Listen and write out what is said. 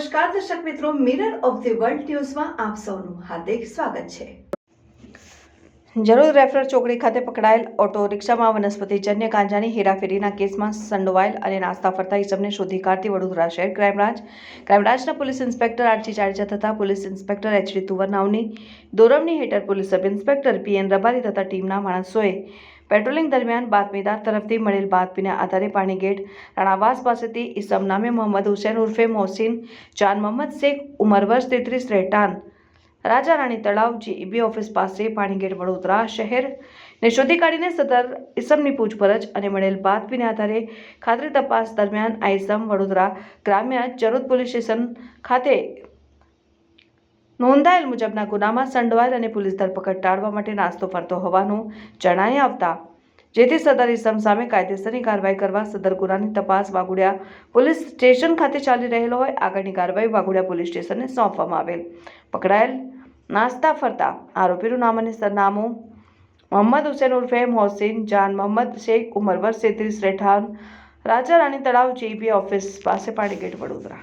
નમસ્કાર, દર્શક મિત્રો મિરર ઓફ ધી વર્લ્ડ ન્યૂઝમાં આપ સૌનું હાર્દિક સ્વાગત છે. જરૂર રેફરર ચોકડી ખાતે પકડાયેલ ઓટો રિક્ષામાં વનસ્પતિજન્ય ગાંજાની હેરાફેરીના કેસમાં સંડોવાયેલ અને નાસ્તા ફરતા ઇસમને શોધી કાઢતી વડોદરા શહેર ક્રાઇમબ્રાન્ચ. ક્રાઇમબ્રાન્ચના ક્રાઇમ બ્રાન્ચના પોલીસ ઇન્સ્પેક્ટર આરજી જાડેજા તથા પોલીસ ઇન્સ્પેક્ટર એચડી તુવરનાવની દોરમની હેઠળ police sub inspector PN Rabari તથા ટીમના માણસોએ પેટ્રોલિંગ દરમિયાન બાતમીદાર તરફથી મળેલ બાતમીના આધારે પાણીગેટ રાણાવાસ પાસેથી ઇસમ નામે મોહમ્મદ હુસેન ઉર્ફે મોહસિન, જાન મોહમ્મદ શેખ, ઉમર વર્ષ તેત્રીસ, રહેઠાણ. રાજા રાણી તળાવ જીઈબી ઓફિસ પાસે પાણીગેટ વડોદરા શહેર ને શોધી કાઢીને સદર ઇસમની પૂછપરછ અને મળેલ બાતમીને આધારે ખાતરી તપાસ દરમિયાન આ ઇસમ વડોદરા ગ્રામ્ય ચરોદ પોલીસ સ્ટેશન ખાતે નોંધાયેલ મુજબના ગુનામાં સંડોવાયેલ અને પોલીસ ધરપકડ ટાળવા માટે નાસ્તો ફરતો હોવાનું જણાઈ આવતા. જેથી સદર ઇસમ સામે કાયદેસરની કાર્યવાહી કરવા સદર ગુનાની તપાસ વાઘોડિયા પોલીસ સ્ટેશન ખાતે ચાલી રહેલો હોય, આગળની કાર્યવાહી વાઘોડિયા પોલીસ સ્ટેશનને સોંપવામાં આવેલ. પકડાયેલ, નાસ્તા ફરતા આરોપીનું નામ અને સરનામું મોહમ્મદ હુસેન ઉર્ફે મોહસિન જાન મોહમ્મદ શેખ ઉમર વર્ષ તેત્રીસ રહેઠાણ રાજા રાણી તળાવ જેબી ઓફિસ પાસે પાણીગેટ વડોદરા.